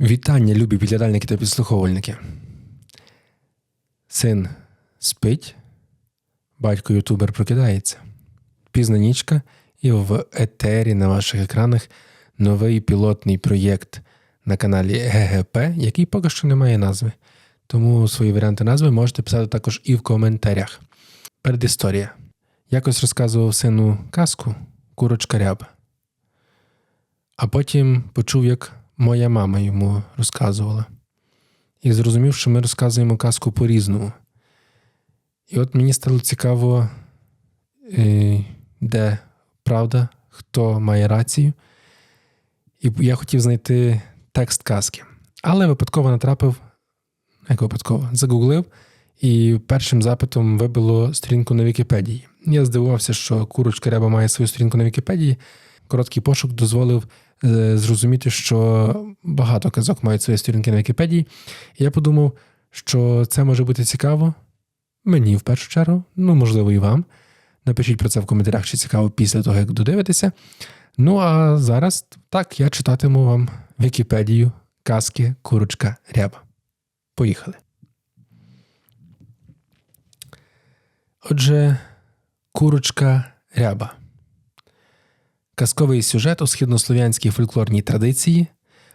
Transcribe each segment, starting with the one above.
Вітання, любі підглядальники та підслуховувальники. Син спить, батько ютубер прокидається. Пізна нічка, і в етері на ваших екранах новий пілотний проєкт на каналі ГГП, який поки що не має назви. Тому свої варіанти назви можете писати також і в коментарях. Передісторія. Якось розказував сину казку Курочка ряба. А потім почув, як моя мама йому розказувала. І зрозумів, що ми розказуємо казку по-різному. І от мені стало цікаво, е, де правда, хто має рацію. І я хотів знайти текст казки. Але випадково натрапив, як випадково, загуглив, і першим запитом вибило сторінку на Вікіпедії. Я здивувався, що курочка ряба має свою сторінку на Вікіпедії. Короткий пошук дозволив е, зрозуміти, що багато казок мають свої сторінки на Вікіпедії. І я подумав, що це може бути цікаво мені в першу чергу, ну, можливо, і вам. Напишіть про це в коментарях, чи цікаво після того, як додивитеся. Ну а зараз так я читатиму вам Вікіпедію казки Курочка Ряба. Поїхали. Отже, Курочка Ряба. Казковий сюжет у східнослов'янській фольклорній традиції.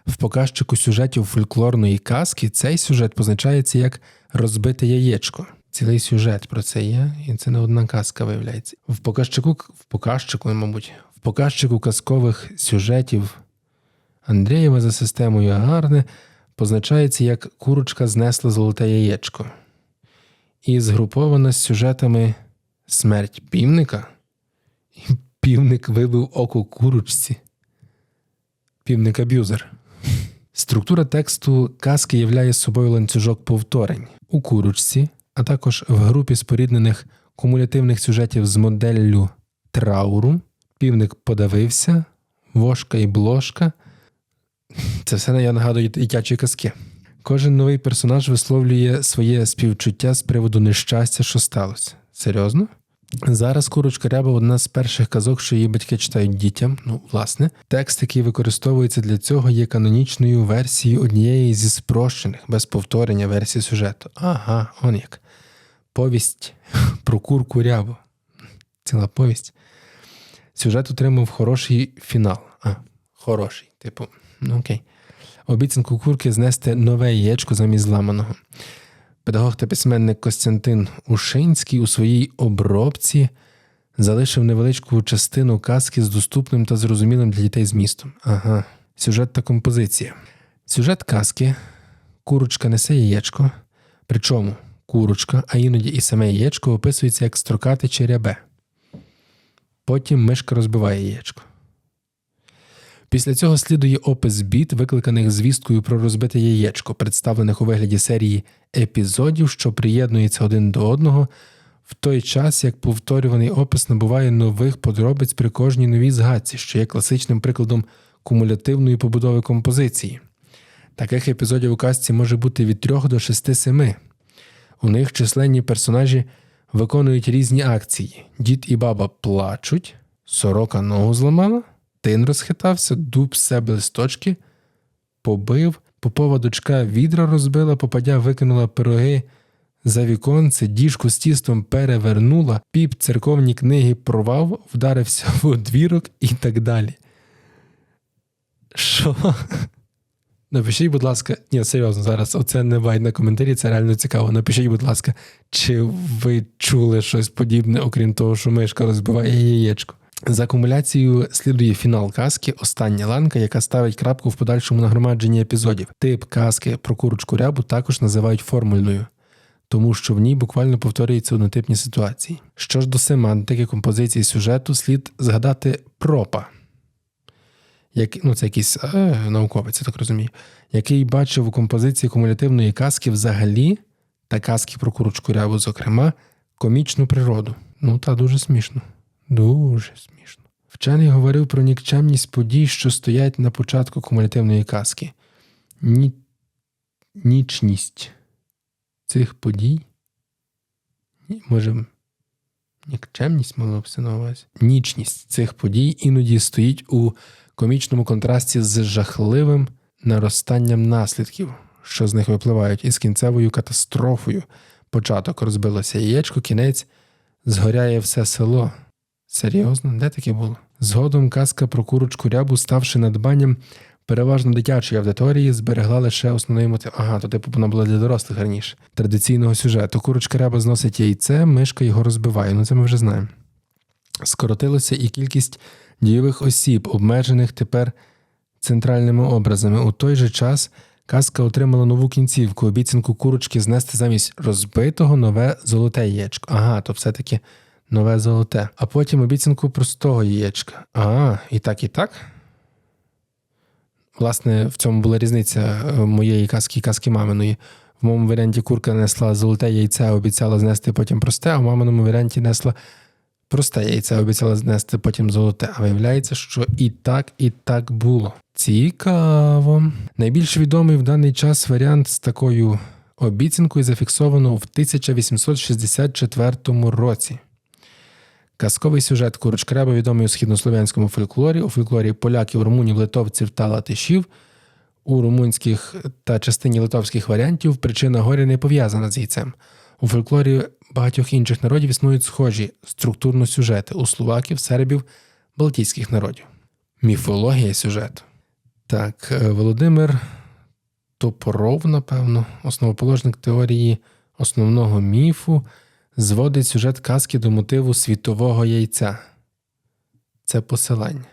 В показчику сюжетів фольклорної казки цей сюжет позначається як розбите яєчко. Цілий сюжет про це є, і це не одна казка виявляється. В показчику, в показчику, мабуть, в показчику казкових сюжетів Андрієва за системою Агарне позначається як курочка знесла золоте яєчко. І згрупована з сюжетами Смерть півника і Півник вибив око курочці. Півник аб'юзер. Структура тексту казки являє собою ланцюжок повторень у курочці, а також в групі споріднених кумулятивних сюжетів з моделлю трауру. Півник подавився, вошка і блошка. Це все я нагадую дитячі казки. Кожен новий персонаж висловлює своє співчуття з приводу нещастя, що сталося. Серйозно? Зараз курочка ряба одна з перших казок, що її батьки читають дітям. Ну, власне, текст, який використовується для цього, є канонічною версією однієї зі спрощених, без повторення версій сюжету. Ага, он як. Повість про курку рябу. Ціла повість. Сюжет отримав хороший фінал. А, хороший, типу, ну окей. Обіцянку курки знести нове яєчко замість зламаного. Педагог та письменник Костянтин Ушинський у своїй обробці залишив невеличку частину казки з доступним та зрозумілим для дітей змістом. Ага, сюжет та композиція. Сюжет казки курочка несе яєчко, причому курочка, а іноді і саме яєчко описується як строкате чи рябе. Потім мишка розбиває яєчко. Після цього слідує опис бід, викликаних звісткою про розбите яєчко, представлених у вигляді серії епізодів, що приєднуються один до одного, в той час як повторюваний опис набуває нових подробиць при кожній новій згадці, що є класичним прикладом кумулятивної побудови композиції. Таких епізодів у казці може бути від 3 до 6-7. У них численні персонажі виконують різні акції. Дід і баба плачуть, сорока ногу зламала. Тин розхитався, дуб з себе листочки, побив, попова дочка відра розбила, попадя викинула пироги за віконце, діжку з тістом перевернула, піп церковні книги провав, вдарився в одвірок і так далі. Що? Напишіть, будь ласка, ні, серйозно, зараз оце не вайт на коментарі, це реально цікаво. Напишіть, будь ласка, чи ви чули щось подібне, окрім того, що мишка розбиває яєчко. За акумуляцією слідує фінал казки, остання ланка, яка ставить крапку в подальшому нагромадженні епізодів. Тип казки про курочку рябу також називають формульною, тому що в ній буквально повторюються однотипні ситуації. Що ж до семантики композиції сюжету, слід згадати пропа, як, ну це якийсь е, науковець, я так розумію, який бачив у композиції кумулятивної казки взагалі та казки про курочку рябу, зокрема, комічну природу. Ну та дуже смішно. Дуже смішно. Вчений говорив про нікчемність подій, що стоять на початку кумулятивної казки. Ні... Нічність цих подій. Ні, Може, нікчемність могло б увазі. Нічність цих подій іноді стоїть у комічному контрасті з жахливим наростанням наслідків, що з них випливають, із кінцевою катастрофою. Початок розбилося яєчко, кінець згоряє все село. Серйозно, де таке було? Згодом казка про курочку рябу, ставши надбанням переважно дитячої аудиторії, зберегла лише основний мотив. Ага, то типу вона була для дорослих раніше. Традиційного сюжету. Курочка ряба зносить яйце, мишка його розбиває. Ну це ми вже знаємо. Скоротилося і кількість дійових осіб, обмежених тепер центральними образами. У той же час казка отримала нову кінцівку, обіцянку курочки знести замість розбитого нове золоте яєчко. Ага, то все-таки нове золоте. А потім обіцянку простого яєчка. А, і так, і так. Власне, в цьому була різниця е, моєї казки казки маминої. В моєму варіанті курка несла золоте яйце, обіцяла знести потім просте, а в маминому варіанті несла просте яйце, обіцяла знести потім золоте. А виявляється, що і так, і так було. Цікаво. Найбільш відомий в даний час варіант з такою обіцянкою зафіксовано в 1864 році. Казковий сюжет Курочкреба відомий у східнослов'янському фольклорі, у фольклорі поляків, румунів, литовців та латишів. У румунських та частині литовських варіантів причина горя не пов'язана з яйцем. У фольклорі багатьох інших народів існують схожі структурно сюжети у словаків, сербів, балтійських народів. Міфологія сюжету. Так, е, Володимир Топоров, напевно, основоположник теорії основного міфу, зводить сюжет казки до мотиву світового яйця. Це посилання.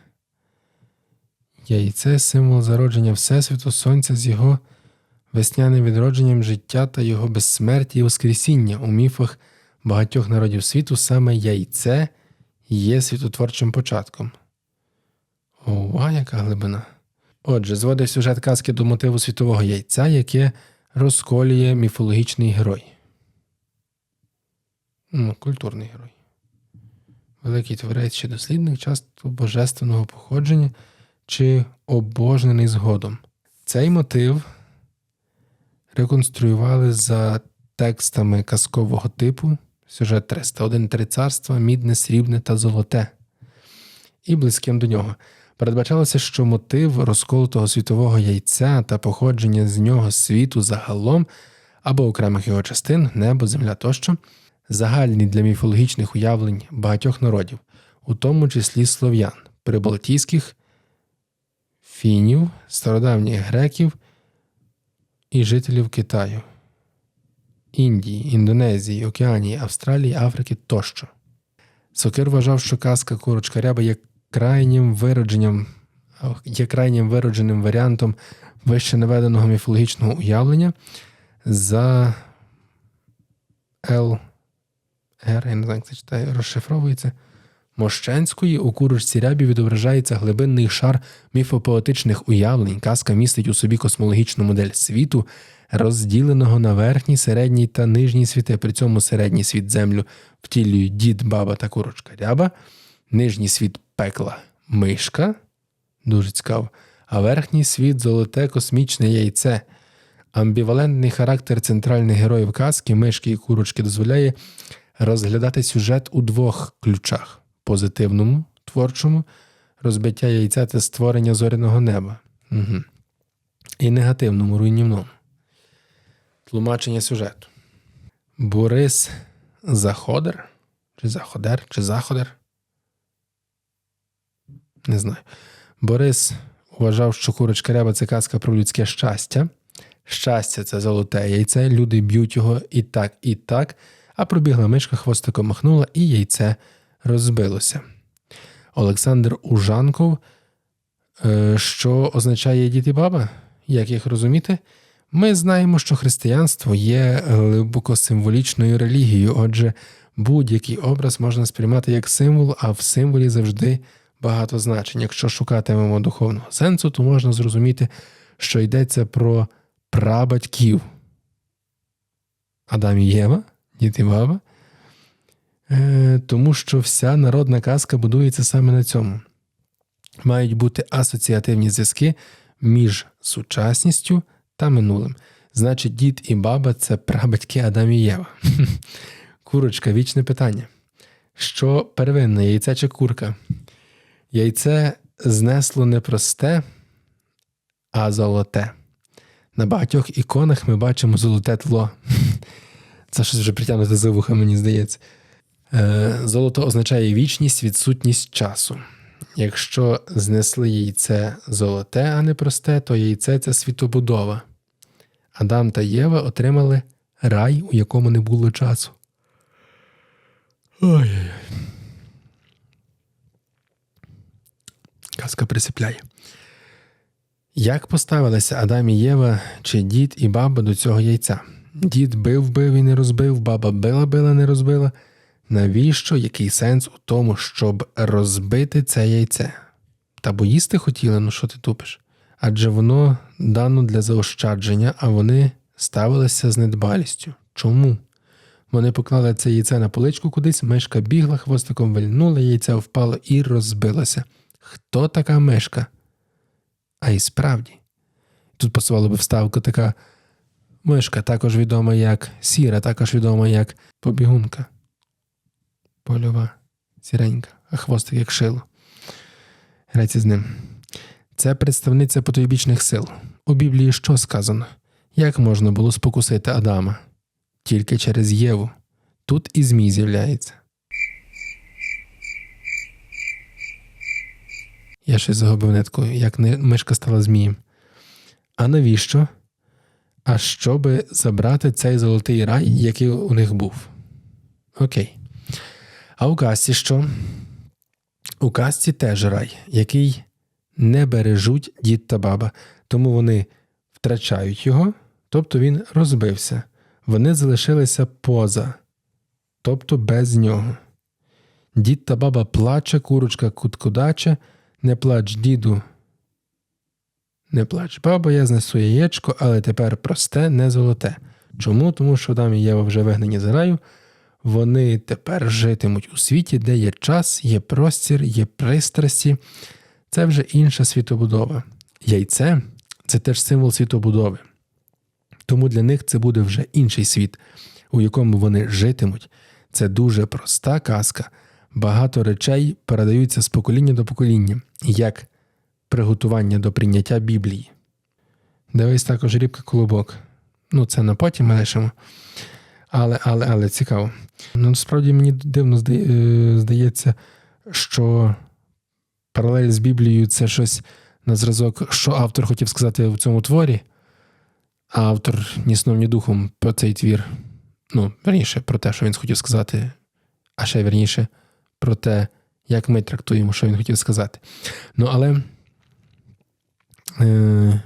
Яйце символ зародження Всесвіту Сонця з його весняним відродженням життя та його безсмерті і воскресіння у міфах багатьох народів світу саме яйце є світотворчим початком. Ова, яка глибина. Отже, зводить сюжет казки до мотиву світового яйця, яке розколює міфологічний герой. Ну, Культурний герой. Великий творець чи дослідник часто божественного походження чи обожнений згодом. Цей мотив реконструювали за текстами казкового типу сюжет 301 три царства, мідне, срібне та золоте, і близьким до нього. Передбачалося, що мотив розколотого світового яйця та походження з нього світу загалом або окремих його частин, небо, земля тощо, загальні для міфологічних уявлень багатьох народів, у тому числі слов'ян, прибалтійських, фінів, стародавніх греків і жителів Китаю, Індії, Індонезії, Океанії, Австралії, Африки тощо. Сокир вважав, що казка Курочка Ряба є крайнім виродженням, є крайнім виродженим варіантом вище наведеного міфологічного уявлення за Л. Р, я не знаю, як це читає, розшифровується. Мощенської у курочці рябі відображається глибинний шар міфопоетичних уявлень. Казка містить у собі космологічну модель світу, розділеного на верхній, середній та нижній світи. При цьому середній світ землю втілюють дід, баба та курочка ряба, нижній світ пекла мишка, дуже цікаво, а верхній світ золоте космічне яйце. Амбівалентний характер центральних героїв казки, мишки і курочки дозволяє розглядати сюжет у двох ключах позитивному, творчому, розбиття яйця та створення зоряного неба, Угу. і негативному, руйнівному. Тлумачення сюжету. Борис Заходер, чи Заходер, чи Заходер. Не знаю. Борис вважав, що курочка ряба це казка про людське щастя. Щастя це золоте яйце, люди б'ють його і так, і так, а пробігла мишка хвостиком махнула, і яйце розбилося. Олександр Ужанков, е, що означає дід і баба? Як їх розуміти? Ми знаємо, що християнство є глибоко символічною релігією, отже, будь-який образ можна сприймати як символ, а в символі завжди багато значень. Якщо шукатимемо духовного сенсу, то можна зрозуміти, що йдеться про прабатьків. Адам і Єва, дід і баба. Е, тому що вся народна казка будується саме на цьому. Мають бути асоціативні зв'язки між сучасністю та минулим. Значить, дід і баба це прабатьки Адам і Єва. Курочка вічне питання. Що первинне, яйце чи курка? Яйце знесло непросте, а золоте. На багатьох іконах ми бачимо золоте тло. Це щось вже притягнуте за вуха, мені здається. Е, Золото означає вічність, відсутність часу. Якщо знесли яйце золоте, а не просте, то яйце це світобудова. Адам та Єва отримали рай, у якому не було часу. Ой-ой-ой. Казка присипляє. Як поставилися Адам і Єва, чи дід і баба до цього яйця? Дід бив, бив і не розбив, баба била, била, не розбила. Навіщо який сенс у тому, щоб розбити це яйце? Та бо їсти хотіли, ну що ти тупиш? Адже воно дано для заощадження, а вони ставилися з недбалістю. Чому? Вони поклали це яйце на поличку кудись, мишка бігла, хвостиком вильнула, яйце впало і розбилося. Хто така мишка? А і справді. Тут пасувала би вставка така мишка, також відома як сіра, також відома як побігунка. Польова, сіренька, а хвостик як шило. Грається з ним. Це представниця потойбічних сил. У Біблії що сказано? Як можна було спокусити Адама? Тільки через Єву. Тут і Змій з'являється. Я щось загубив нитку, як мишка стала змієм. А навіщо? А щоби забрати цей золотий рай, який у них був. Окей. А у казці що? У казці теж рай, який не бережуть дід та баба, тому вони втрачають його, тобто він розбився. Вони залишилися поза, тобто без нього. Дід та баба плаче, курочка куткудаче, не плач, діду. Не плач, баба, я знесу яєчко, але тепер просте, не золоте. Чому? Тому що Адам і Єва вже вигнані з раю. Вони тепер житимуть у світі, де є час, є простір, є пристрасті. Це вже інша світобудова. Яйце це теж символ світобудови. Тому для них це буде вже інший світ, у якому вони житимуть. Це дуже проста казка. Багато речей передаються з покоління до покоління, як приготування до прийняття Біблії. Дивись також рібка колобок. Ну, це на потім ми лишимо. Але, але, але цікаво. Ну, насправді мені дивно е, здається, що паралель з Біблією це щось на зразок, що автор хотів сказати в цьому творі, а автор ні сном, ні духом про цей твір. Ну, верніше, про те, що він хотів сказати, а ще вірніше, про те, як ми трактуємо, що він хотів сказати. Ну, але е,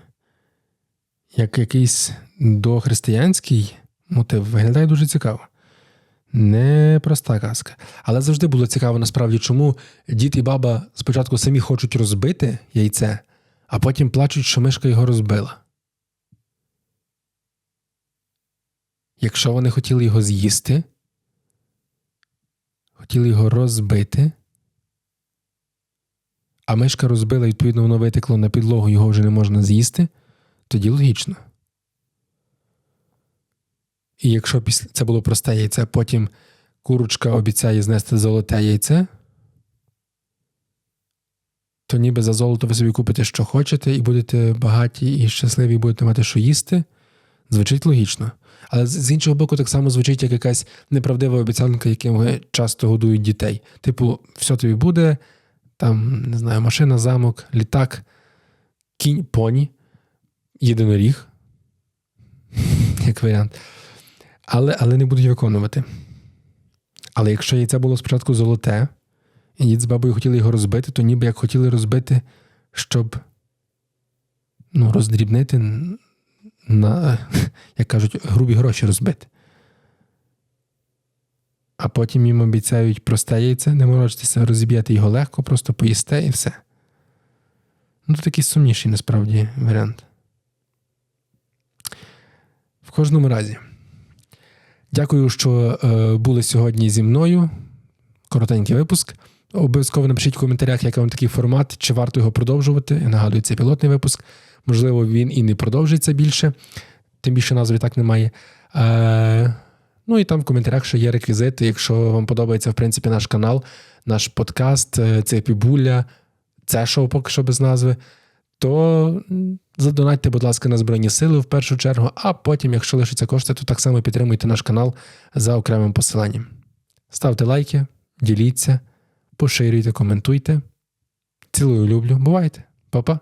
як якийсь дохристиянський мотив виглядає дуже цікаво. Не проста казка. Але завжди було цікаво насправді, чому дід і баба спочатку самі хочуть розбити яйце, а потім плачуть, що мишка його розбила. Якщо вони хотіли його з'їсти, хотіли його розбити, а мишка розбила, відповідно, воно витекло на підлогу, його вже не можна з'їсти, тоді логічно. І якщо після це було просте яйце, потім курочка обіцяє знести золоте яйце, то ніби за золото ви собі купите, що хочете, і будете багаті і щасливі, і будете мати що їсти. Звучить логічно. Але з- іншого боку, так само звучить як якась неправдива обіцянка, яким часто годують дітей. Типу, все тобі буде, там, не знаю, машина, замок, літак, кінь, поні, єдиноріг, як варіант. Але, але не будуть виконувати. Але якщо яйце було спочатку золоте, і дід з бабою хотіли його розбити, то ніби як хотіли розбити, щоб ну, роздрібнити на, як кажуть, грубі гроші розбити. А потім їм обіцяють просте яйце, не морочитися, розіб'яти його легко, просто поїсте і все. Ну, це такий сумніший насправді варіант. В кожному разі. Дякую, що е, були сьогодні зі мною. Коротенький випуск. Обов'язково напишіть в коментарях, як вам такий формат, чи варто його продовжувати. Я нагадую, це пілотний випуск. Можливо, він і не продовжиться більше, тим більше назви так немає. Ну і там в коментарях ще є реквізити. Якщо вам подобається, в принципі, наш канал, наш подкаст, е, це Пібуля, це шоу поки що без назви, то задонатьте, будь ласка, на Збройні Сили в першу чергу, а потім, якщо лишиться кошти, то так само підтримуйте наш канал за окремим посиланням. Ставте лайки, діліться, поширюйте, коментуйте. Цілую, люблю. Бувайте, Па-па.